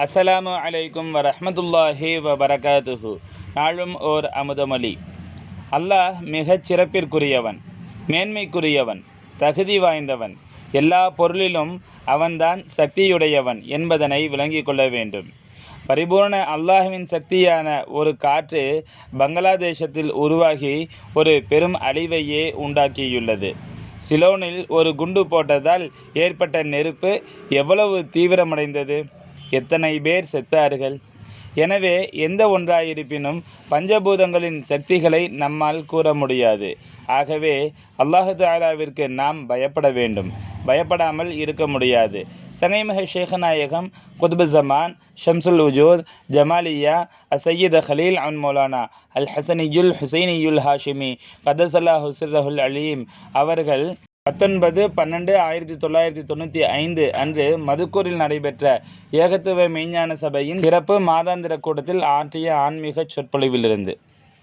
அஸ்ஸலாமு அலைக்கும் வரஹ்மத்துல்லாஹி வரகாதுஹு நாளும் ஓர் அமுதமொழி. அல்லாஹ் மிகச் சிறப்பிற்குரியவன் மேன்மைக்குரியவன் தகுதி வாய்ந்தவன். எல்லா பொருளிலும் அவன்தான் சக்தியுடையவன் என்பதனை விளங்கிக் கொள்ள வேண்டும். பரிபூர்ண அல்லாஹுவின் சக்தியான ஒரு காற்று பங்களாதேசத்தில் உருவாகி ஒரு பெரும் அழிவையே உண்டாக்கியுள்ளது. சிலோனில் ஒரு குண்டு போட்டதால் ஏற்பட்ட நெருப்பு எவ்வளவு தீவிரமடைந்தது? எத்தனை பேர் செத்தார்கள்? எனவே எந்த ஒன்றாயிருப்பினும் பஞ்சபூதங்களின் சக்திகளை நம்மால் கூற முடியாது. ஆகவே அல்லாஹு தாலாவிற்கு நாம் பயப்பட வேண்டும். பயப்படாமல் இருக்க முடியாது. சனைமக ஷேகநாயகம் குத்பு ஜமான் ஷம்சுல் உஜூத் ஜமாலியா அசையீத் ஹலீல் அன் மௌலானா அல் ஹசனியுல் ஹுசைனியுல் ஹாஷிமி கதசல்லா ஹுஸ்ரஹுல் அலீம் அவர்கள் பத்தொன்பது பன்னெண்டு ஆயிரத்தி தொள்ளாயிரத்தி தொண்ணூற்றி ஐந்து அன்று மதுக்கூரில் நடைபெற்ற ஏகத்துவ மெய்ஞான சபையின் சிறப்பு மாதாந்திர கூட்டத்தில் ஆற்றிய ஆன்மீக சொற்பொழிவிலிருந்து.